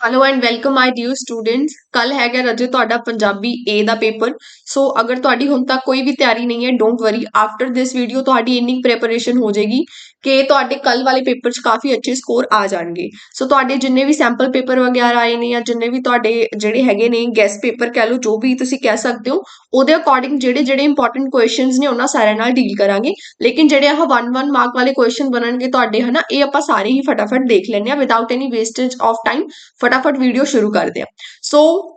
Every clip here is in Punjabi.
Hello and welcome, my dear students. ਕੱਲ ਹੈਗਾ ਰਜੇ ਤੁਹਾਡਾ ਪੰਜਾਬੀ A ਦਾ ਪੇਪਰ। ਸੋ ਅਗਰ ਤੁਹਾਡੀ ਹੁਣ ਤੱਕ ਕੋਈ ਵੀ ਤਿਆਰੀ ਨਹੀਂ ਹੈ don't worry after this video ਤੁਹਾਡੀ ਇੰਨੀ ਪ੍ਰੈਪਰੇਸ਼ਨ ਹੋ ਜਾਏਗੀ ਕਿ ਤੁਹਾਡੇ ਕੱਲ ਵਾਲੇ ਪੇਪਰ 'ਚ ਕਾਫੀ ਅੱਛੇ ਸਕੋਰ ਆ ਜਾਣਗੇ। ਸੋ ਤੁਹਾਡੇ ਜਿੰਨੇ ਵੀ ਸੈਂਪਲ ਪੇਪਰ ਵਗੈਰਾ ਆਏ ਨੇ ਜਾਂ ਜਿੰਨੇ ਵੀ ਤੁਹਾਡੇ ਜਿਹੜੇ ਹੈਗੇ ਨੇ ਗੈਸ ਪੇਪਰ ਕਹਿ ਲਓ, ਜੋ ਵੀ ਤੁਸੀਂ ਕਹਿ ਸਕਦੇ ਹੋ, ਉਹਦੇ ਅਕੋਰਡਿੰਗ ਜਿਹੜੇ ਜਿਹੜੇ ਇੰਪੋਰਟੈਂਟ ਕੁਐਸਚਨਸ ਨੇ ਉਹਨਾਂ ਸਾਰਿਆਂ ਨਾਲ ਡੀਲ ਕਰਾਂਗੇ। ਲੇਕਿਨ ਜਿਹੜੇ ਆਹ 1 1 ਮਾਰਕ ਵਾਲੇ ਕੁਐਸਚਨ ਬਣਨਗੇ ਤੁਹਾਡੇ, ਹਨਾ, ਇਹ ਆਪਾਂ ਸਾਰੇ ਹੀ ਫਟਾਫਟ ਦੇਖ ਲੈਣੇ ਆ without any wastage of time ਫਟਾਫਟ ਵੀਡੀਓ ਸ਼ੁਰੂ ਕਰਦੇ ਆ ਸੋ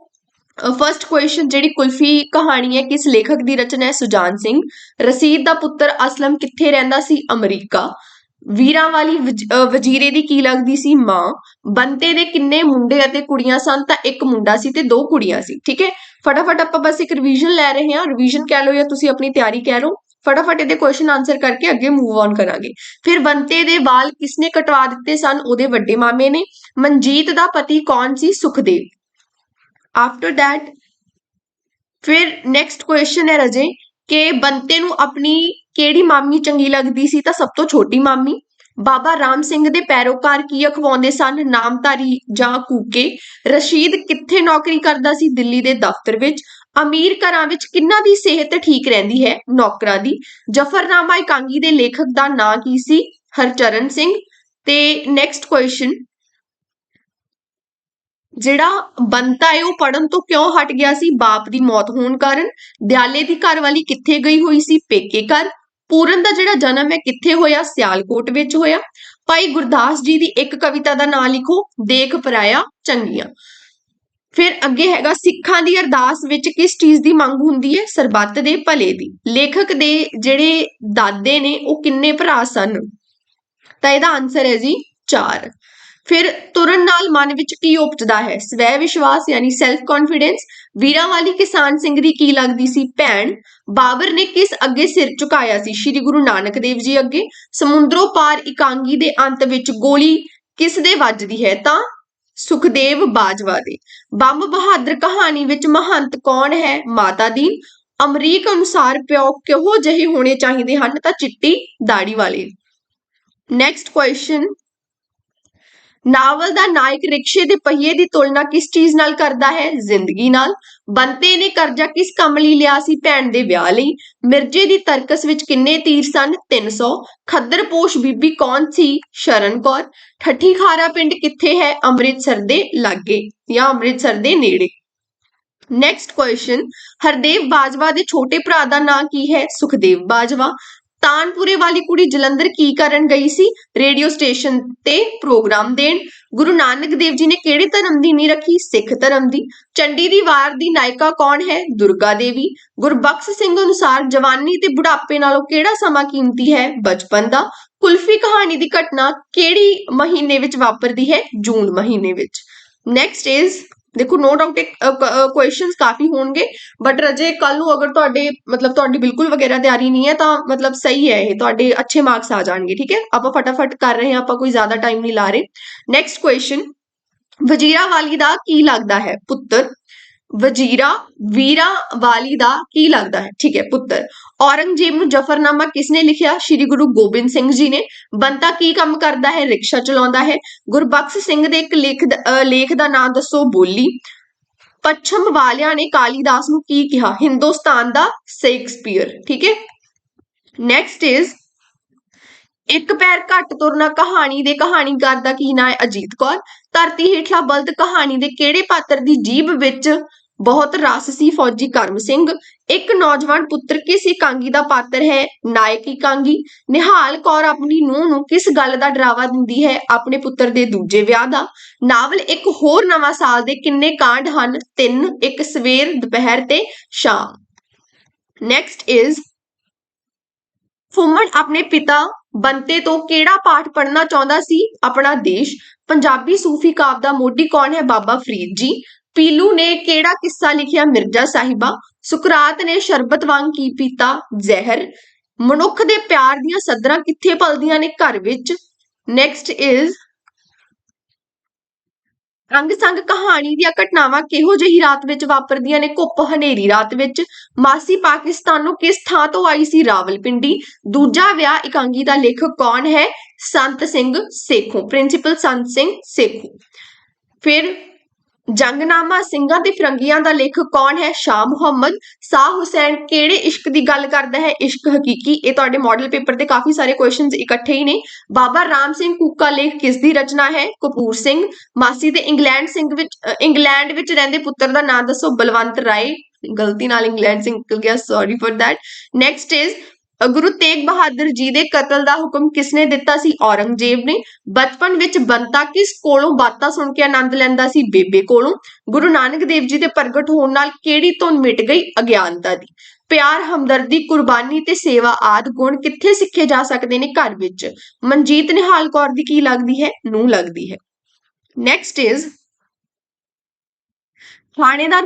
ਫਰਸਟ ਕੁਐਸਚਨ ਜਿਹੜੀ ਕੁਲਫੀ ਕਹਾਣੀ ਹੈ ਕਿਸ ਲੇਖਕ ਦੀ ਰਚਨਾ ਹੈ? ਸੁਜਾਨ ਸਿੰਘ। ਰਸੀਦ ਦਾ ਪੁੱਤਰ ਅਸਲਮ ਕਿੱਥੇ ਰਹਿੰਦਾ ਸੀ? ਅਮਰੀਕਾ। ਵੀਰਾਂ ਵਾਲੀ ਵਜ਼ੀਰੇ ਦੀ ਕੀ ਲੱਗਦੀ ਸੀ? ਮਾਂ। ਬੰਤੇ ਦੇ ਕਿੰਨੇ ਮੁੰਡੇ ਅਤੇ ਕੁੜੀਆਂ ਸਨ ਤਾਂ ਇੱਕ ਮੁੰਡਾ ਸੀ ਤੇ ਦੋ ਕੁੜੀਆਂ ਸੀ। ਠੀਕ ਹੈ? ਫਟਾਫਟ ਆਪਾਂ ਬਸ ਇੱਕ ਰਿਵੀਜ਼ਨ ਲੈ ਰਹੇ ਹਾਂ। ਰਿਵੀਜ਼ਨ ਕਹਿ ਲਓ ਜਾਂ ਤੁਸੀਂ ਆਪਣੀ ਤਿਆਰੀ ਕਹਿ ਲਓ। ਫਟਾਫਟ ਇਹਦੇ ਕੁਐਸਚਨ ਆਨਸਰ ਕਰਕੇ ਅੱਗੇ ਮੂਵ ਔਨ ਕਰਾਂਗੇ। ਫਿਰ ਬੰਤੇ ਦੇ ਵਾਲ ਕਿਸਨੇ ਕਟਵਾ ਦਿੱਤੇ ਸਨ? ਉਹਦੇ ਵੱਡੇ ਮਾਮੇ ਨੇ। ਮਨਜੀਤ ਦਾ ਪਤੀ ਕੌਣ ਸੀ? ਸੁਖਦੇਵ। ਆਫਟਰ ਥੈਟ ਫਿਰ ਨੈਕਸਟ ਕੁਐਸਚਨ ਹੈ ਰਜੇ, ਕਿ ਬੰਤੇ ਨੂੰ ਆਪਣੀ ਕਿਹੜੀ ਮਾਮੀ ਚੰਗੀ ਲੱਗਦੀ ਸੀ? ਤਾਂ ਸਭ ਤੋਂ ਛੋਟੀ ਮਾਮੀ। ਬਾਬਾ ਰਾਮ ਸਿੰਘ ਦੇ ਪੈਰੋਕਾਰ ਕੀ ਅਖਵਾਉਂਦੇ ਸਨ? ਨਾਮਧਾਰੀ ਜਾਂ ਕੂਕੇ? ਰਸ਼ੀਦ ਕਿੱਥੇ ਨੌਕਰੀ ਕਰਦਾ ਸੀ? ਦਿੱਲੀ ਦੇ ਦਫ਼ਤਰ ਵਿੱਚ। ਅਮੀਰ ਘਰਾਂ ਵਿੱਚ ਕਿੰਨਾਂ ਦੀ ਸਿਹਤ ਠੀਕ ਰਹਿੰਦੀ ਹੈ? ਨੌਕਰਾਂ ਦੀ। ਜਫਰਨਾਮਾ ਇਕਾਂਗੀ ਦੇ ਲੇਖਕ ਦਾ ਨਾਂ ਕੀ ਸੀ? ਹਰਚਰਨ ਸਿੰਘ। ਤੇ ਨੈਕਸਟ ਕੁਐਸਚਨ ਜਿਹੜਾ ਬੰਤਾ ਹੈ ਉਹ ਪੜਨ ਤੋਂ ਕਿਉਂ ਹਟ ਗਿਆ ਸੀ? ਬਾਪ ਦੀ ਮੌਤ ਹੋਣ ਕਾਰਨ। ਦਿਆਲੇ ਦੀ ਘਰਵਾਲੀ ਕਿੱਥੇ ਗਈ ਹੋਈ ਸੀ? ਪੇਕੇ ਘਰ। ਪੂਰਨ ਦਾ ਜਿਹੜਾ ਜਨਮ ਹੈ, ਕਿੱਥੇ ਹੋਇਆ? ਸਿਆਲਕੋਟ ਵਿੱਚ ਹੋਇਆ। ਭਾਈ ਗੁਰਦਾਸ ਜੀ ਦੀ ਇੱਕ ਕਵਿਤਾ ਦਾ ਨਾਮ ਲਿਖੋ, ਦੇਖ ਪਰਾਇਆ ਚੰਗੀਆਂ। ਫਿਰ ਅੱਗੇ ਹੈਗਾ, ਸਿੱਖਾਂ ਦੀ ਅਰਦਾਸ ਵਿੱਚ ਕਿਸ ਚੀਜ਼ ਦੀ ਮੰਗ ਹੁੰਦੀ ਹੈ? ਸਰਬੱਤ ਦੇ ਭਲੇ ਦੀ। ਲੇਖਕ ਦੇ ਜਿਹੜੇ ਦਾਦੇ ਨੇ, ਉਹ ਕਿੰਨੇ ਭਰਾ ਸਨ? ਤਾਂ ਇਹਦਾ ਆਨਸਰ ਹੈ ਜੀ 4 ਫਿਰ ਤੁਰਨ ਨਾਲ ਮਨ ਵਿੱਚ ਕੀ ਉਪਜਦਾ ਹੈ? ਸਵੈ ਵਿਸ਼ਵਾਸ ਯਾਨੀ ਸੈਲਫ ਕੌਨਫੀਡੈਂਸ ਵੀਰਾਂ ਵਾਲੀ ਕਿਸਾਨ ਸਿੰਘ ਦੀ ਕੀ ਲੱਗਦੀ ਸੀ ਭੈਣ? ਬਾਬਰ ਨੇ ਕਿਸ ਅੱਗੇ ਸਿਰ ਝੁਕਾਇਆ ਸੀ? ਸ੍ਰੀ ਗੁਰੂ ਨਾਨਕ ਦੇਵ ਜੀ ਅੱਗੇ? ਸਮੁੰਦਰੋਂ ਪਾਰ ਇਕਾਂਗੀ ਦੇ ਅੰਤ ਵਿੱਚ ਗੋਲੀ ਕਿਸ ਦੇ ਵੱਜਦੀ ਹੈ? ਤਾਂ ਸੁਖਦੇਵ ਬਾਜਵਾ ਦੇ। ਬੰਬ ਬਹਾਦਰ ਕਹਾਣੀ ਵਿੱਚ ਮਹੰਤ ਕੌਣ ਹੈ? ਮਾਤਾ ਦੀ ਅਮਰੀਕ ਅਨੁਸਾਰ ਪਿਓ ਕਿਹੋ ਜਿਹੇ ਹੋਣੇ ਚਾਹੀਦੇ ਹਨ? ਤਾਂ ਚਿੱਟੀ ਦਾੜੀ ਵਾਲੇ। ਨੈਕਸਟ ਕੁਐਸਚਨ ਨਾਵਲ ਦਾ ਨਾਇਕ ਰਿਕਸ਼ੇ ਦੇ ਪਹੀਏ ਦੀ ਤੁਲਨਾ ਕਿਸ ਚੀਜ਼ ਨਾਲ ਕਰਦਾ ਹੈ? ਜ਼ਿੰਦਗੀ ਨਾਲ। ਬੰਤੇ ਨੇ ਕਰਜ਼ਾ ਕਿਸ ਕੰਮ ਲਈ ਲਿਆ ਸੀ ਭੈਣ ਦੇ ਵਿਆਹ ਲਈ? ਮਿਰਜੇ ਦੀ ਤਰਕਸ ਵਿੱਚ ਕਿੰਨੇ ਤੀਰ ਸਨ? 300 ਖੱਦਰਪੋਸ਼ ਬੀਬੀ ਕੌਣ ਸੀ? ਸ਼ਰਨ ਕੌਰ। ਠੱਠੀ ਖਾਰਾ ਪਿੰਡ ਕਿੱਥੇ ਹੈ? ਅੰਮ੍ਰਿਤਸਰ ਦੇ ਲਾਗੇ ਜਾਂ ਅੰਮ੍ਰਿਤਸਰ ਦੇ ਨੇੜੇ। ਨੈਕਸਟ ਕੁਐਸਚਨ ਹਰਦੇਵ ਬਾਜਵਾ ਦੇ ਛੋਟੇ ਭਰਾ ਦਾ ਨਾਂ ਕੀ ਹੈ? ਸੁਖਦੇਵ ਬਾਜਵਾ। ਤਾਨਪੁਰੇ ਵਾਲੀ ਕੁੜੀ ਜਲੰਧਰ ਕੀ ਕਰਨ ਗਈ ਸੀ? ਰੇਡੀਓ ਸਟੇਸ਼ਨ ਤੇ ਪ੍ਰੋਗਰਾਮ ਦੇਣ। ਗੁਰੂ ਨਾਨਕ ਦੇਵ ਜੀ ਨੇ ਕਿਹੜੇ ਧਰਮ ਦੀ ਨੀ ਰੱਖੀ? ਸਿੱਖ ਧਰਮ ਦੀ। ਚੰਡੀ ਦੀ ਵਾਰ ਦੀ ਨਾਇਕਾ ਕੌਣ ਹੈ? ਦੁਰਗਾ ਦੇਵੀ। ਗੁਰਬਖਸ਼ ਸਿੰਘ ਅਨੁਸਾਰ ਜਵਾਨੀ ਤੇ ਬੁਢਾਪੇ ਨਾਲੋਂ ਕਿਹੜਾ ਸਮਾਂ ਕੀਮਤੀ ਹੈ? ਬਚਪਨ ਦਾ। ਕੁਲਫੀ ਕਹਾਣੀ ਦੀ ਘਟਨਾ ਕਿਹੜੀ ਮਹੀਨੇ ਵਿੱਚ ਵਾਪਰਦੀ ਹੈ? ਜੂਨ ਮਹੀਨੇ ਵਿੱਚ। ਨੈਕਸਟ ਇਜ਼ ਦੇਖੋ ਨੋ ਡਾਊਟ ਕੁਐਸਚਨਸ ਕਾਫੀ ਹੋਣਗੇ ਬਟ ਰਜੇ ਕੱਲ ਨੂੰ ਅਗਰ ਤੁਹਾਡੇ, ਮਤਲਬ ਤੁਹਾਡੀ ਬਿਲਕੁਲ ਵਗੈਰਾ ਤਿਆਰੀ ਨਹੀਂ ਹੈ, ਤਾਂ ਮਤਲਬ ਸਹੀ ਹੈ ਇਹ, ਤੁਹਾਡੇ ਅੱਛੇ ਮਾਰਕਸ ਆ ਜਾਣਗੇ, ਠੀਕ ਹੈ? ਆਪਾਂ ਫਟਾਫਟ ਕਰ ਰਹੇ ਹਾਂ, ਆਪਾਂ ਕੋਈ ਜ਼ਿਆਦਾ ਟਾਈਮ ਨਹੀਂ ਲਾ ਰਹੇ। ਨੈਕਸਟ ਕੁਐਸਚਨ ਵਜ਼ੀਰਾ ਵਾਲੀ ਦਾ ਕੀ ਲੱਗਦਾ ਹੈ, ਪੁੱਤਰ? ਵਜ਼ੀਰਾ ਵੀਰਾ ਵਾਲੀ ਦਾ ਕੀ ਲੱਗਦਾ ਹੈ? ਠੀਕ ਹੈ, ਪੁੱਤਰ। ਔਰੰਗਜ਼ੇਬ ਨੂੰ ਜਫਰਨਾਮਾ ਕਿਸਨੇ ਲਿਖਿਆ? ਸ਼੍ਰੀ ਗੁਰੂ ਗੋਬਿੰਦ ਸਿੰਘ ਜੀ ਨੇ। ਬੰਤਾ ਕੀ ਕੰਮ ਕਰਦਾ ਹੈ? ਰਿਕਸ਼ਾ ਚਲਾਉਂਦਾ ਹੈ। ਗੁਰਬਖਸ਼ ਸਿੰਘ ਦੇ ਇੱਕ ਲੇਖ ਲੇਖ ਦਾ ਨਾਮ ਦੱਸੋ, ਬੋਲੀ। ਪੱਛਮ ਵਾਲਿਆਂ ਨੇ ਕਾਲੀਦਾਸ ਨੂੰ ਕੀ ਕਿਹਾ? ਹਿੰਦੁਸਤਾਨ ਦਾ ਸ਼ੇਕਸਪੀਅਰ। ਠੀਕ ਹੈ? ਨੈਕਸਟ ਇਜ਼ ਇੱਕ ਪੈਰ ਘੱਟ ਤੁਰਨਾ ਕਹਾਣੀ ਦੇ ਕਹਾਣੀਕਾਰ ਦਾ ਕੀ ਨਾਂ ਹੈ? ਅਜੀਤ ਕੌਰ। ਧਰਤੀ ਹੇਠਲਾ ਬਲਦ ਕਹਾਣੀ ਦੇ ਕਿਹੜੇ ਪਾਤਰ ਦੀ ਜੀਭ ਵਿੱਚ ਬਹੁਤ ਰਸ ਸੀ ਫੌਜੀ ਕਰਮ ਸਿੰਘ। ਇੱਕ ਨੌਜਵਾਨ ਪੁੱਤਰ ਕਿਸ ਇਕਾਂਗੀ ਦਾ ਪਾਤਰ ਹੈ? ਨਾਇਕ ਇਕਾਂਗੀ। ਨਿਹਾਲ ਕੌਰ ਆਪਣੀ ਨੂੰਹ ਨੂੰ ਕਿਸ ਗੱਲ ਦਾ ਡਰਾਵਾ ਦਿੰਦੀ ਹੈ? ਆਪਣੇ ਪੁੱਤਰ ਦੇ ਦੂਜੇ ਵਿਆਹ ਦਾ। ਨਾਵਲ ਇੱਕ ਹੋਰ ਨਵਾਂ ਸਾਲ ਦੇ ਕਿੰਨੇ ਕਾਂਡ ਹਨ? ਤਿੰਨ, ਇੱਕ ਸਵੇਰ, ਦੁਪਹਿਰ ਤੇ ਸ਼ਾਮ। ਨੈਕਸਟ ਇਜ਼ ਫੁੰਮਣ ਆਪਣੇ ਪਿਤਾ ਬੰਤੇ ਤੋਂ ਕਿਹੜਾ ਪਾਠ ਪੜ੍ਹਨਾ ਚਾਹੁੰਦਾ ਸੀ? ਆਪਣਾ ਦੇਸ਼। ਪੰਜਾਬੀ ਸੂਫੀ ਕਾਵ ਦਾ ਮੋਢੀ ਕੌਣ ਹੈ? ਬਾਬਾ ਫਰੀਦ ਜੀ। ਪੀਲੂ ਨੇ ਕਿਹੜਾ ਕਿੱਸਾ ਲਿਖਿਆ ਮਿਰਜ਼ਾ ਸਾਹਿਬਾ? ਸੁਕਰਾਤ ਨੇ ਸ਼ਰਬਤ ਵਾਂਗ ਕੀ ਪੀਤਾ? ਜ਼ਹਿਰ। ਮਨੁੱਖ ਦੇ ਪਿਆਰ ਦੀਆਂ ਸਦਰਾਂ ਕਿੱਥੇ ਪਲਦੀਆਂ ਨੇ ਘਰ ਵਿੱਚ? ਨੈਕਸਟ ਇਜ਼ ਅੰਗ ਸੰਗ ਕਹਾਣੀ ਦੀਆਂ ਘਟਨਾਵਾਂ ਕਿਹੋ ਜਿਹੀ ਰਾਤ ਵਿੱਚ ਵਾਪਰਦੀਆਂ ਨੇ? ਘੁੱਪ ਹਨੇਰੀ ਰਾਤ ਵਿੱਚ। ਮਾਸੀ ਪਾਕਿਸਤਾਨ ਨੂੰ ਕਿਸ ਥਾਂ ਤੋਂ ਆਈ ਸੀ ਰਾਵਲਪਿੰਡੀ? ਦੂਜਾ ਵਿਆਹ ਇਕਾਂਗੀ ਦਾ ਲੇਖਕ ਕੌਣ ਹੈ? ਸੰਤ ਸਿੰਘ ਸੇਖੋਂ। ਪ੍ਰਿੰਸੀਪਲ ਸੰਤ ਸਿੰਘ ਸੇਖੋਂ। ਫਿਰ ਜੰਗਨਾਮਾ ਸਿੰਘਾਂ ਤੇ ਫਿਰੰਗੀਆਂ ਦਾ ਲੇਖਕ ਕੌਣ ਹੈ? ਸ਼ਾਹ ਮੁਹੰਮਦ। ਸਾਹ ਹੁਸੈਨ ਕਿਹੜੇ ਇਸ਼ਕ ਦੀ ਗੱਲ ਕਰਦਾ ਹੈ? ਇਸ਼ਕ ਹਕੀਕੀ। ਇਹ ਤੁਹਾਡੇ ਮਾਡਲ ਪੇਪਰ ਤੇ ਕਾਫੀ ਸਾਰੇ ਕੁਐਸਚਨਸ ਇਕੱਠੇ ਹੀ ਨੇ। ਬਾਬਾ ਰਾਮ ਸਿੰਘ ਕੂਕਾ ਲੇਖ ਕਿਸ ਦੀ ਰਚਨਾ ਹੈ? ਕਪੂਰ ਸਿੰਘ। ਮਾਸੀ ਤੇ ਇੰਗਲੈਂਡ ਸਿੰਘ ਵਿੱਚ ਇੰਗਲੈਂਡ ਵਿੱਚ ਰਹਿੰਦੇ ਪੁੱਤਰ ਦਾ ਨਾਂ ਦੱਸੋ, ਬਲਵੰਤ ਰਾਏ। ਗਲਤੀ ਨਾਲ ਇੰਗਲੈਂਡ ਸਿੰਘ ਨਿਕਲ ਗਿਆ sorry for that next is Guru Tegh Bahadur ji ਦੇ ਕਤਲ ਦਾ ਹੁਕਮ ਕਿਸਨੇ ਦਿੱਤਾ ਸੀ? ਔਰੰਗਜ਼ੇਬ ਨੇ। ਬਚਪਨ ਵਿੱਚ ਬੰਤਾ ਕਿਸ ਕੋਲੋਂ ਬਾਤਾਂ ਸੁਣ ਕੇ ਆਨੰਦ ਲੈਂਦਾ ਸੀ? ਬੇਬੇ ਕੋਲੋਂ। ਗੁਰੂ ਨਾਨਕ ਦੇਵ ਜੀ ਦੇ ਪ੍ਰਗਟ ਹੋਣ ਨਾਲ ਕਿਹੜੀ ਧੁਨ ਮਿਟ ਗਈ? ਅਗਿਆਨਤਾ ਦੀ। ਪਿਆਰ, ਹਮਦਰਦੀ, ਕੁਰਬਾਨੀ ਤੇ ਸੇਵਾ ਆਦ ਗੁਣ ਕਿੱਥੇ ਸਿੱਖੇ ਜਾ ਸਕਦੇ ਨੇ ਘਰ ਵਿੱਚ? ਮਨਜੀਤ ਨਿਹਾਲ ਕੌਰ ਦੀ ਕੀ ਲੱਗਦੀ ਹੈ? ਨੂੰ ਲੱਗਦੀ ਹੈ। ਨੈਕਸਟ ਇਜ਼ ਥਾਣੇਦਾਰ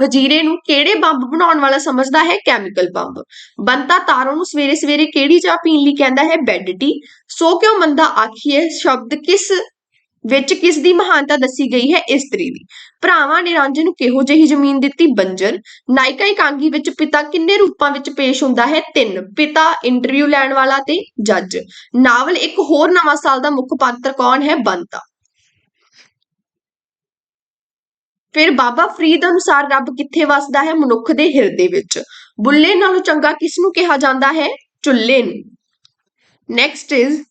ਵਜ਼ੀਰੇ ਨੂੰ ਕਿਹੜੇ ਬੰਬ ਬਣਾਉਣ ਵਾਲਾ ਸਮਝਦਾ ਹੈ? Chemical bomb. ਬੰਤਾ ਤਾਰੋ ਨੂੰ ਸਵੇਰੇ ਸਵੇਰੇ ਕਿਹੜੀ ਚਾਹ ਪੀਣ ਲਈ ਕਹਿੰਦਾ ਹੈ? ਬੈੱਡ ਟੀ ਸੋ ਕਿਉਂ ਮੰਦਾ ਆਖੀਏ ਸ਼ਬਦ ਕਿਸ ਵਿੱਚ ਕਿਸ ਦੀ ਮਹਾਨਤਾ ਦੱਸੀ ਗਈ ਹੈ? ਇਸਤਰੀ ਦੀ। ਭਰਾਵਾਂ ਨੇ ਰਾਂਝੇ ਨੂੰ ਕਿਹੋ ਜਿਹੀ ਜ਼ਮੀਨ ਦਿੱਤੀ? ਬੰਜਰ। ਨਾਇਕਾ ਇਕਾਂਗੀ ਵਿੱਚ ਪਿਤਾ ਕਿੰਨੇ ਰੂਪਾਂ ਵਿੱਚ ਪੇਸ਼ ਹੁੰਦਾ ਹੈ? ਤਿੰਨ। ਪਿਤਾ ਇੰਟਰਵਿਊ ਲੈਣ ਵਾਲਾ ਤੇ ਜੱਜ। ਨਾਵਲ ਇੱਕ ਹੋਰ ਨਵਾਂ ਸਾਲ ਦਾ ਮੁੱਖ ਪਾਤਰ ਕੌਣ ਹੈ? ਬੰਤਾ। ਫਿਰ ਬਾਬਾ ਫਰੀਦ ਅਨੁਸਾਰ ਰੱਬ ਕਿੱਥੇ ਵਸਦਾ ਹੈ? ਮਨੁੱਖ ਦੇ ਹਿਰਦੇ ਵਿੱਚ। ਬੁੱਲੇ ਨਾਲੋਂ ਚੰਗਾ ਕਿਸ ਨੂੰ ਕਿਹਾ ਜਾਂਦਾ ਹੈ? ਚੁੱਲ੍ਹੇ ਨੂੰ। ਨੈਕਸਟ ਇਜ਼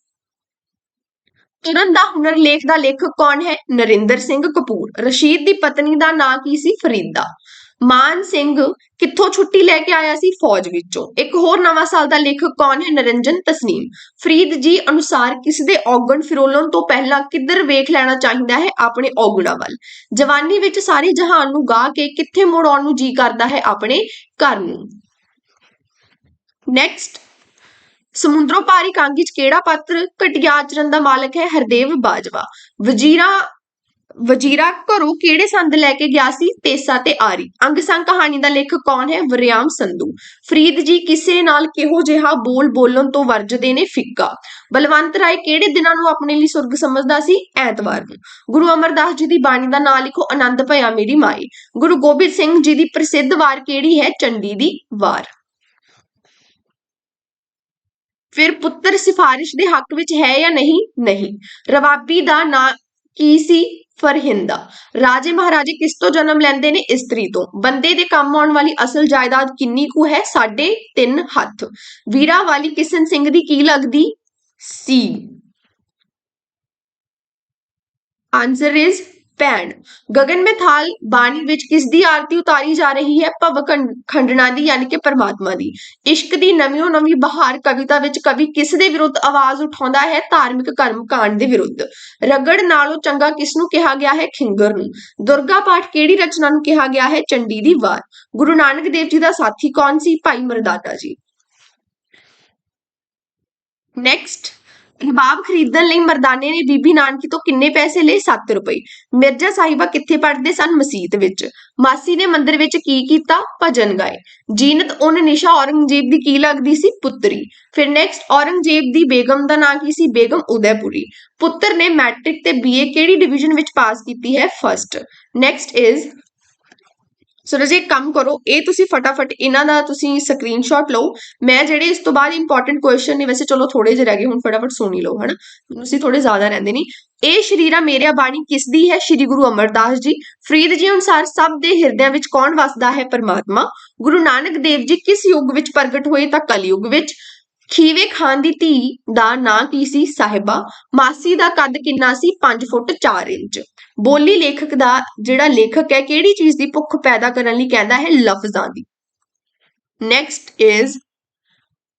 ਤੁਰਨ ਦਾ ਹੁਨਰ ਲੇਖ ਦਾ ਲੇਖਕ ਕੌਣ ਹੈ? ਨਰਿੰਦਰ ਸਿੰਘ ਕਪੂਰ। ਰਸ਼ੀਦ ਦੀ ਪਤਨੀ ਦਾ ਨਾਂ ਕੀ ਸੀ? ਫਰੀਦਾ। ਮਾਨ ਸਿੰਘ ਕਿੱਥੋਂ ਛੁੱਟੀ ਲੈ ਕੇ ਆਇਆ ਸੀ? ਫੌਜ ਵਿੱਚੋਂ। ਇੱਕ ਹੋਰ ਨਵਾਂ ਸਾਲ ਦਾ ਲੇਖਕ ਕੌਣ ਹੈ? ਨਰਿੰਜਨ ਤਸਨੀਮ। ਫਰੀਦ ਜੀ ਅਨੁਸਾਰ ਕਿਸ ਦੇ ਔਗਣ ਫਿਰੋਲਣ ਤੋਂ ਪਹਿਲਾਂ ਕਿੱਧਰ ਵੇਖ ਲੈਣਾ ਚਾਹੀਦਾ ਹੈ ਆਪਣੇ ਔਗਣਾਂ ਵੱਲ? ਜਵਾਨੀ ਵਿੱਚ ਸਾਰੇ ਜਹਾਨ ਨੂੰ ਗਾ ਕੇ ਕਿੱਥੇ ਮੁੜ ਆਉਣ ਨੂੰ ਜੀ ਕਰਦਾ ਹੈ ਆਪਣੇ ਘਰ ਨੂੰ? ਨੈਕਸਟ ਸਮੁੰਦਰੋਂ ਪਾਰੀ ਕਾਂਗੀ ਚ ਕਿਹੜਾ ਪਾਤਰ ਘਟਿਆ ਆਚਰਣ ਦਾ ਮਾਲਕ ਹੈ? ਹਰਦੇਵ ਬਾਜਵਾ। ਵਜ਼ੀਰਾ ਵਜ਼ੀਰਾ ਘਰੋਂ ਕਿਹੜੇ ਸੰਦ ਲੈ ਕੇ ਗਿਆ ਸੀ? ਤੇਸਾ ਤੇ ਆਰੀ। ਅੰਗ ਸੰਗ ਕਹਾਣੀ ਦਾ ਲੇਖਕ ਕੌਣ ਹੈ? ਵਰਿਆਮ ਸੰਧੂ। ਫਰੀਦ ਜੀ ਕਿਸੇ ਨਾਲ ਕਿਹੋ ਜਿਹਾ ਬੋਲ ਬੋਲਣ ਤੋਂ ਵਰਜਦੇ ਨੇ ਫਿੱਕਾ। ਬਲਵੰਤ ਰਾਏ ਕਿਹੜੇ ਦਿਨਾਂ ਨੂੰ ਆਪਣੇ ਲਈ ਸੁਰਗ ਸਮਝਦਾ ਸੀ? ਐਤਵਾਰ ਨੂੰ। ਗੁਰੂ ਅਮਰਦਾਸ ਜੀ ਦੀ ਬਾਣੀ ਦਾ ਨਾਂ ਲਿਖੋ ਆਨੰਦ ਭਇਆ ਮੇਰੀ ਮਾਈ ਗੁਰੂ ਗੋਬਿੰਦ ਸਿੰਘ ਜੀ ਦੀ ਪ੍ਰਸਿੱਧ ਵਾਰ ਕਿਹੜੀ ਹੈ? ਚੰਡੀ ਦੀ ਵਾਰ। ਫਿਰ ਪੁੱਤਰ ਸਿਫਾਰਿਸ਼ ਦੇ ਹੱਕ ਵਿੱਚ ਹੈ ਜਾਂ ਨਹੀਂ? ਨਹੀਂ। ਰਵਾਬੀ ਦਾ ਨਾਂ ਕੀ ਸੀ? ਫਰਹਿੰਦਾ ਰਾਜੇ ਮਹਾਰਾਜੇ ਕਿਸ ਤੋਂ ਜਨਮ ਲੈਂਦੇ ਨੇ? ਇਸਤਰੀ ਤੋਂ। ਬੰਦੇ ਦੇ ਕੰਮ ਆਉਣ ਵਾਲੀ ਅਸਲ ਜਾਇਦਾਦ ਕਿੰਨੀ ਕੁ ਹੈ? ਸਾਢੇ ਤਿੰਨ ਹੱਥ। ਵੀਰਾ ਵਾਲੀ ਕਿਸ਼ਨ ਸਿੰਘ ਦੀ ਕੀ ਲੱਗਦੀ? ਸੀ। ਆਨਸਰ ਇਜ਼ ਭੈਣ ਗਗਨ ਮਿਥਾਲ ਬਾਣੀ ਵਿੱਚ ਕਿਸ ਦੀ ਆਰਤੀ ਉਤਾਰੀ ਜਾ ਰਹੀ ਹੈ ਭਵ ਖੰਡਣਾ ਦੀ, ਯਾਨੀ ਕਿ ਪਰਮਾਤਮਾ ਦੀ। ਇਸ਼ਕ ਦੀ ਨਵੀਂ ਨਵੀਂ ਬਹਾਰ ਕਵਿਤਾ ਵਿੱਚ ਕਵੀ ਕਿਸ ਦੇ ਵਿਰੁੱਧ ਆਵਾਜ਼ ਉਠਾਉਂਦਾ ਹੈ? ਧਾਰਮਿਕ ਕਰਮ ਕਾਂਡ ਦੇ ਵਿਰੁੱਧ। ਰਗੜ ਨਾਲੋਂ ਚੰਗਾ ਕਿਸ ਨੂੰ ਕਿਹਾ ਗਿਆ ਹੈ? ਖਿੰਗਰ ਨੂੰ। ਦੁਰਗਾ ਪਾਠ ਕਿਹੜੀ ਰਚਨਾ ਨੂੰ ਕਿਹਾ ਗਿਆ ਹੈ? ਚੰਡੀ ਦੀ ਵਾਰ। ਗੁਰੂ ਨਾਨਕ ਦੇਵ ਜੀ ਦਾ ਸਾਥੀ ਕੌਣ ਸੀ? ਭਾਈ ਮਰਦਾਤਾ ਜੀ। ਨੈਕਸਟ ਹਿਬਾਬ ਖਰੀਦਣ ਲਈ ਮਰਦਾਨੇ ਨੇ ਬੀਬੀ ਨਾਨਕੀ ਤੋਂ ਕਿੰਨੇ ਪੈਸੇ ਲਏ? 7 ਰੁਪਏ। ਮਿਰਜ਼ਾ ਸਾਹਿਬਾ ਕਿੱਥੇ ਪੜ੍ਹਦੇ ਸਨ? ਮਸਜਿਦ ਵਿੱਚ। ਮਾਸੀ ਨੇ ਮੰਦਿਰ ਵਿੱਚ ਕੀ ਕੀਤਾ? ਭਜਨ ਗਾਏ। ਜੀਨਤ ਉਨ ਨਿਸ਼ਾ ਔਰੰਗਜ਼ੇਬ ਦੀ ਕੀ ਲੱਗਦੀ ਸੀ? ਪੁੱਤਰੀ। ਫਿਰ ਨੈਕਸਟ ਔਰੰਗਜ਼ੇਬ ਦੀ ਬੇਗਮ ਦਾ ਨਾਂ ਕੀ ਸੀ? ਬੇਗਮ ਉਦੈਪੁਰੀ। ਪੁੱਤਰ ਨੇ ਮੈਟ੍ਰਿਕ ਤੇ ਬੀਏ ਕਿਹੜੀ ਡਿਵੀਜ਼ਨ ਵਿੱਚ ਪਾਸ ਕੀਤੀ ਹੈ? ਫਰਸਟ ਨੈਕਸਟ ਇਜ਼ ਸੋ ਰਾਜੇ ਇੱਕ ਕੰਮ ਕਰੋ ਇਹ ਤੁਸੀਂ ਫਟਾਫਟ ਇਹਨਾਂ ਦਾ ਤੁਸੀਂ ਸਕਰੀਨਸ਼ਾਟ ਲਓ ਮੈਂ ਜਿਹੜੇ ਇਸ ਤੋਂ ਬਾਅਦ ਇੰਪੋਰਟੈਂਟ ਕੁਐਸਚਨ ਨੇ ਵੈਸੇ ਚਲੋ ਥੋੜੇ ਜਿਹੇ ਰਹਿ ਗਏ ਹੁਣ ਫਟਾਫਟ ਸੁਣੀ ਲਓ ਹਨਾ ਤੁਸੀਂ ਥੋੜੇ ਜ਼ਿਆਦਾ ਰਹਿੰਦੇ ਨਹੀਂ ਇਹ ਸ਼ਰੀਰਾ ਮੇਰਿਆ ਬਾਣੀ ਕਿਸ ਦੀ ਹੈ ਸ਼੍ਰੀ ਗੁਰੂ ਅਮਰਦਾਸ ਜੀ ਫਰੀਦ ਜੀ ਅਨੁਸਾਰ ਸਭ ਦੇ ਹਿਰਦਿਆਂ ਵਿੱਚ ਕੌਣ ਵਸਦਾ ਹੈ ਪਰਮਾਤਮਾ ਗੁਰੂ ਨਾਨਕ ਦੇਵ ਜੀ ਕਿਸ ਯੁੱਗ ਵਿੱਚ ਪ੍ਰਗਟ ਹੋਏ ਤਾਂ ਕਲਯੁੱਗ ਵਿੱਚ ਖੀਵੇ ਖਾਨ ਦੀ ਧੀ ਦਾ ਨਾਂ ਕੀ ਸੀ ਸਾਹਿਬਾ? ਮਾਸੀ ਦਾ ਕੱਦ ਕਿੰਨਾ ਸੀ? 5 ਫੁੱਟ 4 ਇੰਚ। ਬੋਲੀ ਲੇਖਕ ਦਾ ਜਿਹੜਾ ਲੇਖਕ ਹੈ, ਕਿਹੜੀ ਚੀਜ਼ ਦੀ ਭੁੱਖ ਪੈਦਾ ਕਰਨ ਲਈ ਕਹਿੰਦਾ ਹੈ ਲਫ਼ਜ਼ਾਂ ਦੀ? ਨੈਕਸਟ ਇਜ਼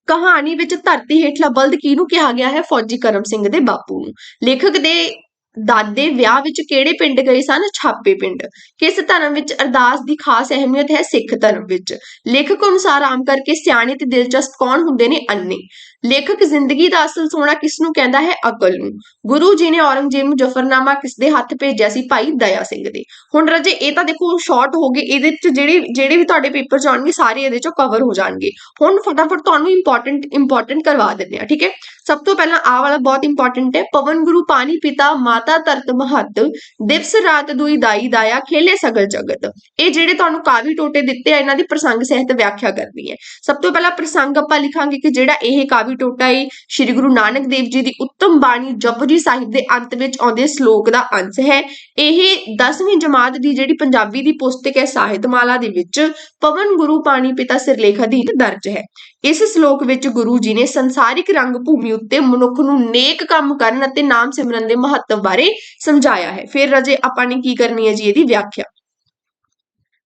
ਕਹਾਣੀ ਵਿੱਚ ਧਰਤੀ ਹੇਠਲਾ ਬਲਦ ਕਿਹਨੂੰ ਕਿਹਾ ਗਿਆ ਹੈ? ਫੌਜੀ ਕਰਮ ਸਿੰਘ ਦੇ ਬਾਪੂ ਨੂੰ। ਲੇਖਕ ਦੇ ਦਾਦੇ ਵਿਆਹ ਵਿੱਚ ਕਿਹੜੇ ਪਿੰਡ ਗਏ ਸਨ? ਛਾਪੇ ਪਿੰਡ। ਕਿਸ ਧਰਮ ਵਿੱਚ ਅਰਦਾਸ ਦੀ ਖਾਸ ਅਹਿਮੀਅਤ ਹੈ? ਸਿੱਖ ਧਰਮ ਵਿੱਚ। ਲੇਖਕ ਅਨੁਸਾਰ ਆਮ ਕਰਕੇ ਸਿਆਣੇ ਤੇ ਦਿਲਚਸਪ ਕੌਣ ਹੁੰਦੇ ਨੇ? ਅੰਨੇ ਲੇਖਕ ਜ਼ਿੰਦਗੀ ਦਾ ਅਸਲ ਸੋਨਾ ਕਿਸ ਨੂੰ ਕਹਿੰਦਾ ਹੈ? ਅਕਲ ਨੂੰ। ਗੁਰੂ ਜੀ ਨੇ ਔਰੰਗਜ਼ੇਬ ਨੂੰ ਜਫਰਨਾਮਾ ਕਿਸ ਦੇ ਹੱਥ ਭੇਜਿਆ ਸੀ? ਭਾਈ ਦਇਆ ਸਿੰਘ ਦੇ। ਹੁਣ ਰਜੇ, ਇਹ ਤਾਂ ਦੇਖੋ ਸ਼ਾਰਟ ਹੋ ਗਏ। ਇਹਦੇ ਚ ਜਿਹੜੇ ਜਿਹੜੇ ਵੀ ਤੁਹਾਡੇ ਪੇਪਰ ਚ ਸਾਰੇ ਇਹਦੇ ਚੋਂ ਕਵਰ ਹੋ ਜਾਣਗੇ। ਹੁਣ ਫਟਾਫਟ ਤੁਹਾਨੂੰ ਇੰਪੋਰਟੈਂਟ ਇੰਪੋਰਟੈਂਟ ਕਰਵਾ ਦਿੰਦੇ ਆ ਠੀਕ ਹੈ? ਸਭ ਤੋਂ ਪਹਿਲਾਂ ਆਹ ਵਾਲਾ ਬਹੁਤ ਇੰਪੋਰਟੈਂਟ ਹੈ। ਪਵਨ ਗੁਰੂ, ਪਾਣੀ ਪਿਤਾ, ਮਾਤਾ ਧਰਤ ਮਹੱਤ, ਦਿਵਸ ਰਾਤ ਦੁਈ ਦਾਈ ਦਾਇਆ, ਖੇਲੇ ਸਗਲ ਜਗਤ। ਇਹ ਜਿਹੜੇ ਤੁਹਾਨੂੰ ਕਾਵੀ ਟੋਟੇ ਦਿੱਤੇ ਆ, ਇਹਨਾਂ ਦੀ ਪ੍ਰਸੰਗ ਸਹਿਤ ਵਿਆਖਿਆ ਕਰਨੀ ਹੈ। ਸਭ ਤੋਂ ਪਹਿਲਾਂ ਪ੍ਰਸੰਗ ਆਪਾਂ ਲਿਖਾਂਗੇ ਕਿ ਜਿਹੜਾ ਇਹ ਕਾਵੀ ਵੀ ਟੋਟਾ ਏ। ਸ੍ਰੀ ਗੁਰੂ ਨਾਨਕ ਦੇਵ ਜੀ ਦੀ ਉੱਤਮ ਬਾਣੀ ਜਪਜੀ ਸਾਹਿਬ ਦੇ ਅੰਤ ਵਿੱਚ ਆਉਂਦੇ ਸ਼ਲੋਕ ਦਾ ਅੰਸ਼ ਹੈ। ਇਹ 10ਵੀਂ ਜਮਾਤ ਦੀ ਜਿਹੜੀ ਪੰਜਾਬੀ ਦੀ ਪੁਸਤਕ ਹੈ, ਸਾਹਿਤਮਾਲਾ ਦੇ ਵਿੱਚ ਪਵਨ ਗੁਰੂ ਪਾਣੀ ਪਿਤਾ ਸਿਰਲੇਖ ਅਧੀਨ ਦਰਜ ਹੈ। ਇਸ ਸ਼ਲੋਕ ਵਿੱਚ ਗੁਰੂ ਜੀ ਨੇ ਸੰਸਾਰਿਕ ਰੰਗ ਭੂਮੀ ਉੱਤੇ ਮਨੁੱਖ ਨੂੰ ਨੇਕ ਕੰਮ ਕਰਨ ਅਤੇ ਨਾਮ ਸਿਮਰਨ ਦੇ ਮਹੱਤਵ ਬਾਰੇ ਸਮਝਾਇਆ ਹੈ। ਫਿਰ ਰਜੇ ਆਪਾਂ ਨੇ ਕੀ ਕਰਨੀ ਹੈ ਜੀ ਇਹਦੀ ਵਿਆਖਿਆ।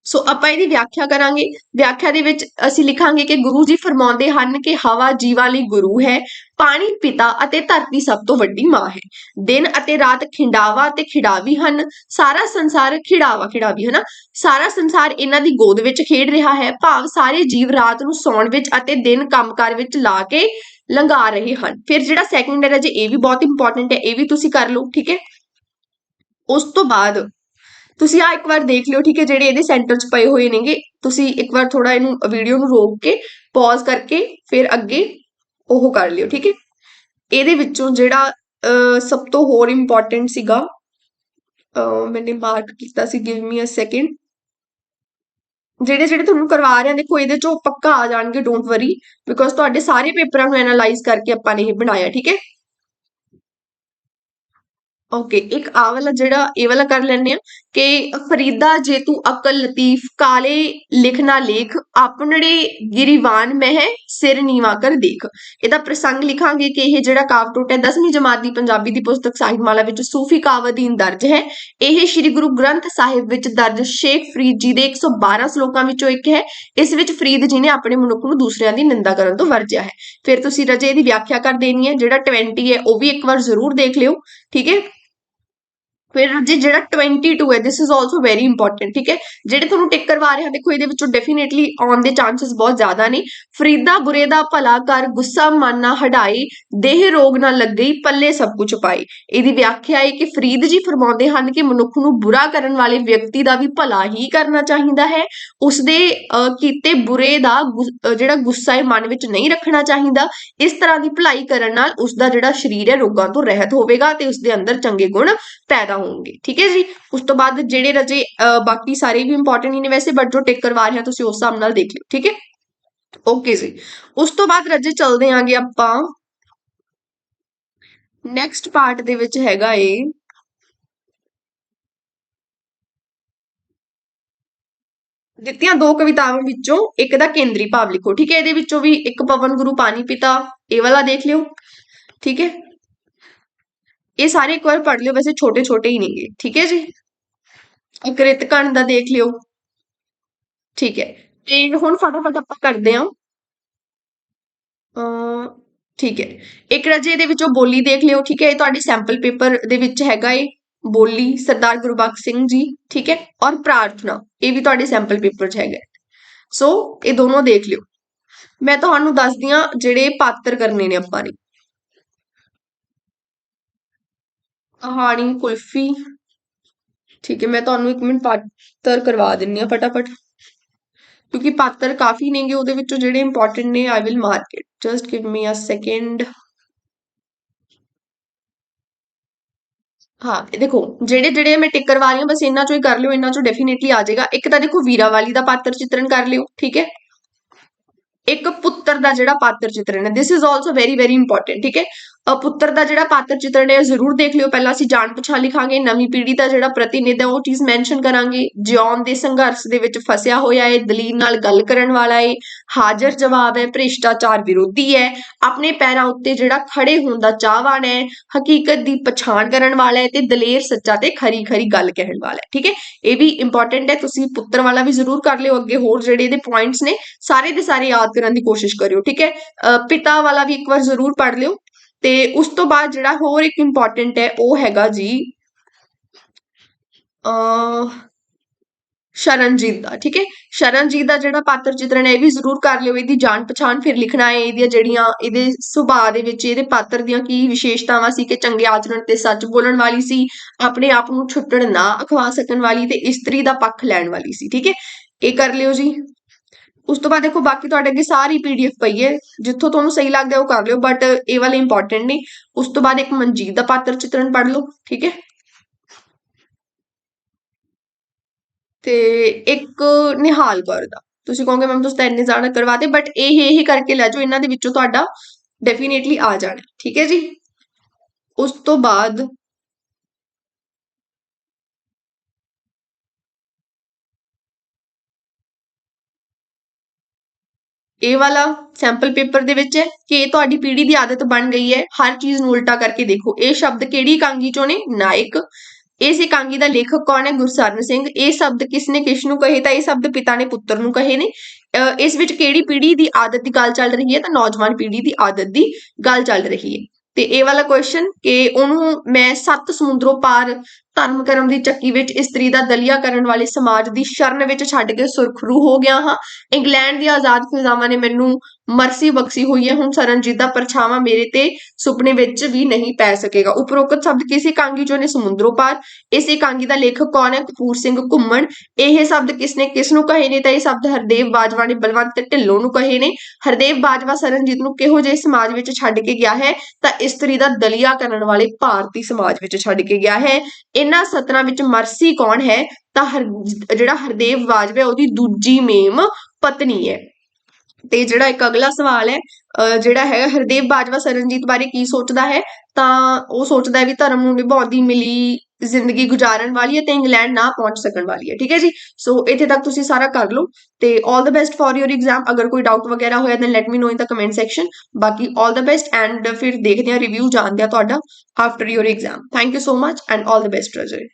ਸੋ ਆਪਾਂ ਇਹਦੀ ਵਿਆਖਿਆ ਕਰਾਂਗੇ। ਵਿਆਖਿਆ ਦੇ ਵਿੱਚ ਅਸੀਂ ਲਿਖਾਂਗੇ ਕਿ ਗੁਰੂ ਜੀ ਫਰਮਾਉਂਦੇ ਹਨ ਕਿ ਹਵਾ ਜੀਵਾਂ ਲਈ ਗੁਰੂ ਹੈ, ਪਾਣੀ ਪਿਤਾ ਅਤੇ ਧਰਤੀ ਸਭ ਤੋਂ ਵੱਡੀ ਮਾਂ ਹੈ। ਦਿਨ ਅਤੇ ਰਾਤ ਖਿੰਡਾਵਾ ਅਤੇ ਖਿਡਾਵੀ ਹਨ। ਸਾਰਾ ਸੰਸਾਰ ਖਿਡਾਵਾ, ਖਿਡਾਵੀ ਹੈ ਨਾ ਸਾਰਾ ਸੰਸਾਰ ਇਹਨਾਂ ਦੀ ਗੋਦ ਵਿੱਚ ਖੇਡ ਰਿਹਾ ਹੈ। ਭਾਵ ਸਾਰੇ ਜੀਵ ਰਾਤ ਨੂੰ ਸੌਣ ਵਿੱਚ ਅਤੇ ਦਿਨ ਕੰਮਕਾਰ ਵਿੱਚ ਲਾ ਕੇ ਲੰਘਾ ਰਹੇ ਹਨ। ਫਿਰ ਜਿਹੜਾ ਸੈਕੰਡ ਹੈ ਜੇ ਇਹ ਵੀ ਬਹੁਤ ਇੰਪੋਰਟੈਂਟ ਹੈ। ਇਹ ਵੀ ਤੁਸੀਂ ਕਰ ਲਓ, ਠੀਕ ਹੈ? ਉਸ ਤੋਂ ਬਾਅਦ ਤੁਸੀਂ ਆ ਇੱਕ ਵਾਰ ਦੇਖ ਲਿਓ, ਠੀਕ ਹੈ, ਜਿਹੜੇ ਇਹਦੇ ਸੈਂਟਰ 'ਚ ਪਏ ਹੋਏ ਨੇਗੇ। ਤੁਸੀਂ ਇੱਕ ਵਾਰ ਥੋੜਾ ਇਹਨੂੰ ਵੀਡੀਓ ਨੂੰ ਰੋਕ ਕੇ ਪੌਜ਼ ਕਰਕੇ ਫਿਰ ਅੱਗੇ ਉਹ ਕਰ ਲਿਓ, ਠੀਕ ਹੈ। ਇਹਦੇ ਵਿੱਚੋਂ ਜਿਹੜਾ ਸਭ ਤੋਂ ਹੋਰ ਇੰਪੋਰਟੈਂਟ ਸੀਗਾ ਮੈਨੇ ਮਾਰਕ ਕੀਤਾ ਸੀ ਗਿਵ ਮੀ ਅ ਸੈਕਿੰਡ ਜਿਹੜੇ ਜਿਹੜੇ ਤੁਹਾਨੂੰ ਕਰਵਾ ਰਹੇ ਆ, ਦੇਖੋ, ਇਹਦੇ ਚੋਂ ਪੱਕਾ ਆ ਜਾਣਗੇ ਡੋਂਟ ਵਰੀ ਬਿਕੋਜ਼ ਤੁਹਾਡੇ ਸਾਰੇ ਪੇਪਰਾਂ ਨੂੰ ਐਨਾਲਾਈਜ਼ ਕਰਕੇ ਆਪਾਂ ਨੇ ਇਹ ਬਣਾਇਆ, ਠੀਕ ਹੈ। ਓਕੇ ਇੱਕ ਆ ਵਾਲਾ ਜਿਹੜਾ ਇਹ ਵਾਲਾ ਕਰ ਲੈਣੇ ਆ ਕਿ ਫਰੀਦਾ ਜੇ ਤੂੰ ਅਕਲ, ਲਤੀਫ, ਕਾਲੇ ਲਿਖਣਾ ਲੇਖ, ਆਪਣੜੇ ਗਿਰੀਵਾਨ ਮਹਿ ਸਿਰ ਨੀਵਾ ਕਰ ਦੇਖ। ਇਹਦਾ ਪ੍ਰਸੰਗ ਲਿਖਾਂਗੇ ਕਿ ਇਹ ਜਿਹੜਾ ਕਾਵ ਟੋਟ ਹੈ 10ਵੀਂ ਜਮਾਤ ਦੀ ਪੰਜਾਬੀ ਦੀ ਪੁਸਤਕ ਸਾਹਿਤਮਾਲਾ ਵਿੱਚ ਸੂਫੀ ਕਾਵਦੀਨ ਦਰਜ ਹੈ। ਇਹ ਸ੍ਰੀ ਗੁਰੂ ਗ੍ਰੰਥ ਸਾਹਿਬ ਵਿੱਚ ਦਰਜ ਸ਼ੇਖ ਫਰੀਦ ਜੀ ਦੇ 112 ਸ਼ਲੋਕਾਂ ਵਿੱਚੋਂ ਇੱਕ ਹੈ। ਇਸ ਵਿੱਚ ਫਰੀਦ ਜੀ ਨੇ ਆਪਣੇ ਮਨੁੱਖ ਨੂੰ ਦੂਸਰਿਆਂ ਦੀ ਨਿੰਦਾ ਕਰਨ ਤੋਂ ਵਰਜਿਆ ਹੈ। ਫਿਰ ਤੁਸੀਂ ਰਜੇ ਦੀ ਵਿਆਖਿਆ ਕਰ ਦੇਣੀ ਹੈ, ਜਿਹੜਾ 20 ਹੈ, ਉਹ ਵੀ ਇੱਕ ਵਾਰ ਜ਼ਰੂਰ ਦੇਖ ਲਿਓ। ਠੀਕ ਹੈ? ਫਿਰ ਜੀ ਜਿਹੜਾ 22 ਹੈ this is also very important ਠੀਕ ਹੈ? ਜਿਹੜੇ ਤੁਹਾਨੂੰ ਟਿਕ ਕਰਵਾ ਰਹੇ ਹਾਂ ਦੇਖੋ ਇਹਦੇ ਵਿੱਚੋਂ ਡੈਫੀਨਿਟਲੀ ਆਉਣ ਦੇ ਚਾਂਸਸ ਬਹੁਤ ਜ਼ਿਆਦਾ ਨੇ। ਫਰੀਦਾ ਬੁਰੇ ਦਾ ਭਲਾ ਕਰ ਗੁੱਸਾ ਮਨ ਨਾ ਹਟਾਈ ਦੇਹ ਰੋਗ ਨਾ ਲੱਗਈ ਪੱਲੇ ਸਭ ਕੁਝ ਪਾਈ। ਇਹਦੀ ਵਿਆਖਿਆ ਹੈ ਕਿ ਫਰੀਦ ਜੀ ਫਰਮਾਉਂਦੇ ਹਨ ਕਿ ਮਨੁੱਖ ਨੂੰ ਬੁਰਾ ਕਰਨ ਵਾਲੇ ਵਿਅਕਤੀ ਦਾ ਵੀ ਭਲਾ ਹੀ ਕਰਨਾ ਚਾਹੀਦਾ ਹੈ। ਉਸਦੇ ਅਹ, ਕੀਤੇ ਬੁਰੇ ਦਾ ਜਿਹੜਾ ਗੁੱਸਾ ਹੈ ਮਨ ਵਿੱਚ ਨਹੀਂ ਰੱਖਣਾ ਚਾਹੀਦਾ। ਇਸ ਤਰ੍ਹਾਂ ਦੀ ਭਲਾਈ ਕਰਨ ਨਾਲ ਉਸਦਾ ਜਿਹੜਾ ਸਰੀਰ ਹੈ ਰੋਗਾਂ ਤੋਂ ਰਹਿਤ ਹੋਵੇਗਾ ਤੇ ਉਸਦੇ ਅੰਦਰ ਚੰਗੇ ਗੁਣ ਪੈਦਾ ਹੋਣਗੇ ਠੀਕ ਹੈ ਜੀ ਉਸ ਤੋਂ ਬਾਅਦ ਜਿਹੜੇ ਰਜੇ ਅਹ, ਬਾਕੀ ਸਾਰੇ ਵੀ ਇੰਪੋਰਟੈਂਟ ਹੀ ਨੇ ਵੈਸੇ ਬਟ ਜੋ ਟਿਕ ਕਰਵਾ ਰਹੇ ਹਾਂ ਤੁਸੀਂ ਉਸ ਹਿਸਾਬ ਨਾਲ ਦੇਖ ਲਿਓ ਠੀਕ ਹੈ ਓਕੇ ਜੀ ਉਸ ਤੋਂ ਬਾਅਦ ਰਜੇ ਚੱਲਦੇ ਆਂਗੇ ਆਪਾਂ ਨੈਕਸਟ ਪਾਰਟ ਦੇ ਵਿੱਚ ਹੈਗਾ ਏ ਦਿੱਤੀਆਂ ਦੋ ਕਵਿਤਾਵਾਂ ਵਿੱਚੋਂ ਇੱਕ ਦਾ ਕੇਂਦਰੀ ਭਾਵ ਲਿਖੋ ਠੀਕ ਹੈ ਇਹਦੇ ਵਿੱਚੋਂ ਵੀ ਇੱਕ ਪਵਨ ਗੁਰੂ ਪਾਣੀ ਪਿਤਾ ਇਹ ਵਾਲਾ ਦੇਖ ਲਿਓ ਠੀਕ ਹੈ ਇਹ ਸਾਰੇ ਇੱਕ ਵਾਰ ਪੜ੍ਹ ਲਿਓ, ਵੈਸੇ ਛੋਟੇ ਛੋਟੇ ਹੀ ਨੇਗੇ, ਠੀਕ ਹੈ ਜੀ? ਅਕ੍ਰਿਤ ਕਣ ਦਾ ਦੇਖ ਲਿਓ। ਠੀਕ ਹੈ, ਤੇ ਹੁਣ ਫਟਾਫਟ ਆਪਾਂ ਕਰਦੇ ਹਾਂ। ਅ ਠੀਕ ਹੈ, ਇੱਕ ਰਜੇ ਦੇ ਵਿੱਚੋਂ ਬੋਲੀ ਦੇਖ ਲਿਓ, ਠੀਕ ਹੈ, ਇਹ ਤੁਹਾਡੀ ਸੈਂਪਲ ਪੇਪਰ ਦੇ ਵਿੱਚ ਹੈਗਾ ਏ ਬੋਲੀ ਸਰਦਾਰ ਗੁਰਬਖਸ਼ ਸਿੰਘ ਜੀ, ਠੀਕ ਹੈ, ਔਰ ਪ੍ਰਾਰਥਨਾ, ਇਹ ਵੀ ਤੁਹਾਡੇ ਸੈਂਪਲ ਪੇਪਰ 'ਚ ਹੈਗਾ। ਸੋ ਇਹ ਦੋਨੋਂ ਦੇਖ ਲਿਓ। ਮੈਂ ਤੁਹਾਨੂੰ ਦੱਸਦੀ ਹਾਂ ਜਿਹੜੇ ਪਾਤਰ ਕਰਨੇ ਨੇ ਆਪਾਂ ਨੇ। ਕਹਾਣੀ ਕੁਲਫੀ ਠੀਕ ਹੈ, ਮੈਂ ਤੁਹਾਨੂੰ ਇੱਕ ਮਿੰਟ ਪਾਤਰ ਕਰਵਾ ਦਿੰਨੀ ਆ ਫਟਾਫਟ। ਕਿਉਂਕਿ ਪਾਤਰ ਕਾਫੀ ਨੇਗੇ, ਉਹਦੇ ਵਿੱਚੋਂ ਜਿਹੜੇ ਇੰਪੋਰਟੈਂਟ ਨੇ I will mark it just give me a second ਹਾਂ, ਇਹ ਦੇਖੋ, ਜਿਹੜੇ ਜਿਹੜੇ ਮੈਂ ਟਿਕ ਕਰਵਾ ਰਹੀ ਹਾਂ, ਬਸ ਇਹਨਾਂ ਚੋਂ ਹੀ ਕਰ ਲਿਓ, ਇਹਨਾਂ ਚੋਂ ਡੈਫੀਨਿਟਲੀ ਆ ਜਾਏਗਾ। ਇੱਕ ਤਾਂ ਦੇਖੋ ਵੀਰਾ ਵਾਲੀ ਦਾ ਪਾਤਰ ਚਿੱਤਰਣ ਕਰ ਲਿਓ, ਠੀਕ ਹੈ? ਇੱਕ ਪੁੱਤਰ ਦਾ ਜਿਹੜਾ ਪਾਤਰ ਚਿੱਤਰਣ ਹੈ, this is also very very important ਠੀਕ ਹੈ? ਪੁੱਤਰ ਦਾ ਜਿਹੜਾ ਪਾਤਰ ਚਿੱਤਰਨ ਹੈ ਜ਼ਰੂਰ ਦੇਖ ਲਿਓ। ਪਹਿਲਾਂ ਅਸੀਂ ਜਾਣ ਪਛਾਣ ਲਿਖਾਂਗੇ। ਨਵੀਂ ਪੀੜ੍ਹੀ ਦਾ ਜਿਹੜਾ ਪ੍ਰਤੀਨਿਧ ਹੈ ਉਹ ਚੀਜ਼ ਮੈਂਸ਼ਨ ਕਰਾਂਗੇ। ਜਿਉਣ ਦੇ ਸੰਘਰਸ਼ ਦੇ ਵਿੱਚ ਫਸਿਆ ਹੋਇਆ ਹੈ ਦਲੀਲ ਨਾਲ ਗੱਲ ਕਰਨ ਵਾਲਾ ਹੈ ਹਾਜ਼ਰ ਜਵਾਬ ਹੈ, ਭ੍ਰਿਸ਼ਟਾਚਾਰ ਵਿਰੋਧੀ ਹੈ। ਆਪਣੇ ਪੈਰਾਂ ਉੱਤੇ ਜਿਹੜਾ ਖੜੇ ਹੋਣ ਦਾ ਚਾਹਵਾਨ ਹੈ, ਹਕੀਕਤ ਦੀ ਪਛਾਣ ਕਰਨ ਵਾਲਾ ਹੈ ਤੇ ਦਲੇਰ ਸੱਚਾ ਤੇ ਖਰੀ ਖਰੀ ਗੱਲ ਕਹਿਣ ਵਾਲਾ ਹੈ ਠੀਕ ਹੈ? ਇਹ ਵੀ ਇੰਪੋਰਟੈਂਟ ਹੈ। ਤੁਸੀਂ ਪੁੱਤਰ ਵਾਲਾ ਵੀ ਜ਼ਰੂਰ ਕਰ ਲਿਓ। ਅੱਗੇ ਹੋਰ ਜਿਹੜੇ ਇਹਦੇ ਪੁਆਇੰਟਸ ਨੇ, ਸਾਰੇ ਦੇ ਸਾਰੇ ਯਾਦ ਕਰਨ ਦੀ ਕੋਸ਼ਿਸ਼ ਕਰਿਓ। ਠੀਕ ਹੈ? ਪਿਤਾ ਵਾਲਾ ਵੀ ਇੱਕ ਵਾਰ ਜ਼ਰੂਰ ਪੜ੍ਹ ਲਿਓ। ਤੇ ਉਸ ਤੋਂ ਬਾਅਦ ਜਿਹੜਾ ਹੋਰ ਇੱਕ ਇੰਪੋਰਟੈਂਟ ਹੈ, ਉਹ ਹੈਗਾ ਜੀ ਅ ਸ਼ਰਨਜੀਤ ਦਾ, ਠੀਕ ਹੈ? ਸ਼ਰਨਜੀਤ ਦਾ ਜਿਹੜਾ ਪਾਤਰ ਚਿੱਤਰਨ ਹੈ, ਇਹ ਵੀ ਜ਼ਰੂਰ ਕਰ ਲਿਓ, ਇਹਦੀ ਜਾਣ ਪਛਾਣ ਫਿਰ ਲਿਖਣਾ ਹੈ, ਇਹਦੀਆਂ ਜਿਹੜੀਆਂ ਇਹਦੇ ਸੁਭਾਅ ਦੇ ਵਿੱਚ ਇਹਦੇ ਪਾਤਰ ਦੀਆਂ ਕੀ ਵਿਸ਼ੇਸ਼ਤਾਵਾਂ ਸੀ ਕਿ ਚੰਗੇ ਆਚਰਣ ਤੇ ਸੱਚ ਬੋਲਣ ਵਾਲੀ ਸੀ, ਆਪਣੇ ਆਪ ਨੂੰ ਛੁੱਟਣ ਨਾ ਅਖਵਾ ਸਕਣ ਵਾਲੀ ਤੇ ਇਸਤਰੀ ਦਾ ਪੱਖ ਲੈਣ ਵਾਲੀ ਸੀ, ਠੀਕ ਹੈ? ਇਹ ਕਰ ਲਿਓ ਜੀ। ਉਸ ਤੋਂ ਬਾਅਦ ਦੇਖੋ ਬਾਕੀ ਤੁਹਾਡੇ ਅੱਗੇ ਸਾਰੀ ਪੀਡੀਐਫ ਪਈ ਹੈ, ਜਿੱਥੋਂ ਤੁਹਾਨੂੰ ਸਹੀ ਲੱਗਦਾ ਉਹ ਕਰ ਲਿਓ ਬਟ ਇਹ ਵਾਲੇ ਇੰਪੋਰਟੈਂਟ ਨੇ। ਉਸ ਤੋਂ ਬਾਅਦ ਇੱਕ ਮਨਜੀਤ ਦਾ ਪਾਤਰ ਚਿੱਤਰਨ ਪੜ੍ਹ ਲਓ, ਠੀਕ ਹੈ? ਤੇ ਇੱਕ ਨਿਹਾਲ ਕੌਰ ਦਾ। ਤੁਸੀਂ ਕਹੋਗੇ ਮੈਮ ਤੁਸੀਂ ਤਾਂ ਇੰਨੇ ਜ਼ਿਆਦਾ ਕਰਵਾਤੇ ਬਟ ਇਹ ਇਹ ਕਰਕੇ ਲੈ ਜਾਓ, ਇਹਨਾਂ ਦੇ ਵਿੱਚੋਂ ਤੁਹਾਡਾ ਡੈਫੀਨੇਟਲੀ ਆ ਜਾਣਾ, ਠੀਕ ਹੈ ਜੀ? ਉਸ ਤੋਂ ਬਾਅਦ ਇਹ ਵਾਲਾ ਸੈਂਪਲ ਪੇਪਰ ਦੇ ਵਿੱਚ ਹੈ ਕਿ ਇਹ ਤੁਹਾਡੀ ਪੀੜੀ ਦੀ ਆਦਤ ਬਣ ਗਈ ਹੈ। ਹਰ ਚੀਜ਼ ਨੂੰ ਉਲਟਾ ਕਰਕੇ ਦੇਖੋ। ਇਹ ਸ਼ਬਦ ਕਿਹੜੀ ਇਕਾਂਗੀ ਚੋਂ ਨੇ? ਨਾਇਕ। ਇਸ ਇਕਾਂਗੀ ਦਾ ਲੇਖਕ ਕੌਣ ਹੈ? ਗੁਰਸਰਨ ਸਿੰਘ। ਇਹ ਸ਼ਬਦ ਕਿਸ ਨੇ, ਕਿਸ ਨੂੰ ਕਹੇ ਤਾਂ ਇਹ ਸ਼ਬਦ ਪਿਤਾ ਨੇ ਪੁੱਤਰ ਨੂੰ ਕਹੇ ਨੇ। ਅਹ ਇਸ ਵਿੱਚ ਕਿਹੜੀ ਪੀੜ੍ਹੀ ਦੀ ਆਦਤ ਦੀ ਗੱਲ ਚੱਲ ਰਹੀ ਹੈ? ਤਾਂ ਨੌਜਵਾਨ ਪੀੜ੍ਹੀ ਦੀ ਆਦਤ ਦੀ ਗੱਲ ਚੱਲ ਰਹੀ ਹੈ। ਤੇ ਇਹ ਵਾਲਾ ਕੁਐਸਚਨ ਕਿ ਉਹਨੂੰ ਮੈਂ ਸੱਤ ਸਮੁੰਦਰੋਂ ਪਾਰ ਧਰਮ ਕਰਮ ਦੀ ਚੱਕੀ ਵਿੱਚ ਇਸਤਰੀ ਦਾ ਦਲੀਆ ਕਰਨ ਵਾਲੇ ਸਮਾਜ ਦੀ ਸ਼ਰਨ ਵਿੱਚ ਛੱਡ ਕੇ ਸੁਰਖਰੂ ਹੋ ਗਿਆ ਹਾਂ। ਇੰਗਲੈਂਡ ਦੀ ਆਜ਼ਾਦ ਫਿਜ਼ਾਵਾਂ ਨੇ ਮੈਨੂੰ ਮਰਸੀ ਬਖਸ਼ੀ ਹੋਈ ਹੈ। ਹੁਣ ਸਰਨਜੀਤ ਦਾ ਪਰਛਾਵਾਂ ਮੇਰੇ ਤੇ ਸੁਪਨੇ ਵਿੱਚ ਵੀ ਨਹੀਂ ਪੈ ਸਕੇਗਾ। ਉਪਰੋਕਤ ਸ਼ਬਦ ਕਿਸੇ ਇਕਾਂਗੀ ਚੋਂ ਨੇ? ਸਮੁੰਦਰੋਂ ਪਾਰ। ਇਸ ਇਕਾਂਗੀ ਦਾ ਲੇਖਕ ਕੌਣ ਹੈ? ਕਪੂਰ ਸਿੰਘ ਘੁੰਮਣ। ਇਹ ਸ਼ਬਦ ਕਿਸਨੇ ਕਿਸ ਨੂੰ ਕਹੇ ਨੇ? ਤਾਂ ਇਹ ਸ਼ਬਦ ਹਰਦੇਵ ਬਾਜਵਾ ਨੇ ਬਲਵੰਤ ਢਿੱਲੋਂ ਨੂੰ ਕਹੇ ਨੇ। ਹਰਦੇਵ ਬਾਜਵਾ ਸਰਨਜੀਤ ਨੂੰ ਕਿਹੋ ਜਿਹੇ ਸਮਾਜ ਵਿੱਚ ਛੱਡ ਕੇ ਗਿਆ ਹੈ? ਤਾਂ ਇਸਤਰੀ ਦਾ ਦਲੀਆ ਕਰਨ ਵਾਲੇ ਭਾਰਤੀ ਸਮਾਜ ਵਿੱਚ ਛੱਡ ਕੇ ਗਿਆ ਹੈ। ਇਹਨਾਂ ਸਤਰਾਂ ਵਿੱਚ ਮਰਸੀ ਕੌਣ ਹੈ, ਤਾਂ ਹਰ, ਜਿਹੜਾ ਹਰਦੇਵ ਬਾਜਵਾ ਉਹਦੀ ਦੂਜੀ ਮੇਮ ਪਤਨੀ ਹੈ। ਤੇ ਜਿਹੜਾ ਇੱਕ ਅਗਲਾ ਸਵਾਲ ਹੈ, ਅਹ ਜਿਹੜਾ ਹੈ ਹਰਦੇਵ ਬਾਜਵਾ ਸਰਨਜੀਤ ਬਾਰੇ ਕੀ ਸੋਚਦਾ ਹੈ, ਤਾਂ ਉਹ ਸੋਚਦਾ ਹੈ ਵੀ ਧਰਮ ਨੂੰ ਨਿਭਾਉਂਦੀ ਮਿਲੀ ਜ਼ਿੰਦਗੀ ਗੁਜ਼ਾਰਨ ਵਾਲੀ ਹੈ ਤੇ ਇੰਗਲੈਂਡ ਨਾ ਪਹੁੰਚ ਸਕਣ ਵਾਲੀ ਹੈ, ਠੀਕ ਹੈ ਜੀ? ਸੋ ਇੱਥੇ ਤੱਕ ਤੁਸੀਂ ਸਾਰਾ ਕਰ ਲਓ ਤੇ 올 the best for your exam ਅਗਰ ਕੋਈ ਡਾਊਟ ਵਗੈਰਾ ਹੋਇਆ ਤਾਂ let me know in the comment section ਬਾਕੀ 올 ਦਾ ਬੈਸਟ ਐਂਡ ਫਿਰ ਦੇਖਦੇ ਹਾਂ ਰਿਵਿਊ ਜਾਣਦੇ ਆ ਤੁਹਾਡਾ after your exam thank you so much and 올 the best ਰਜੇ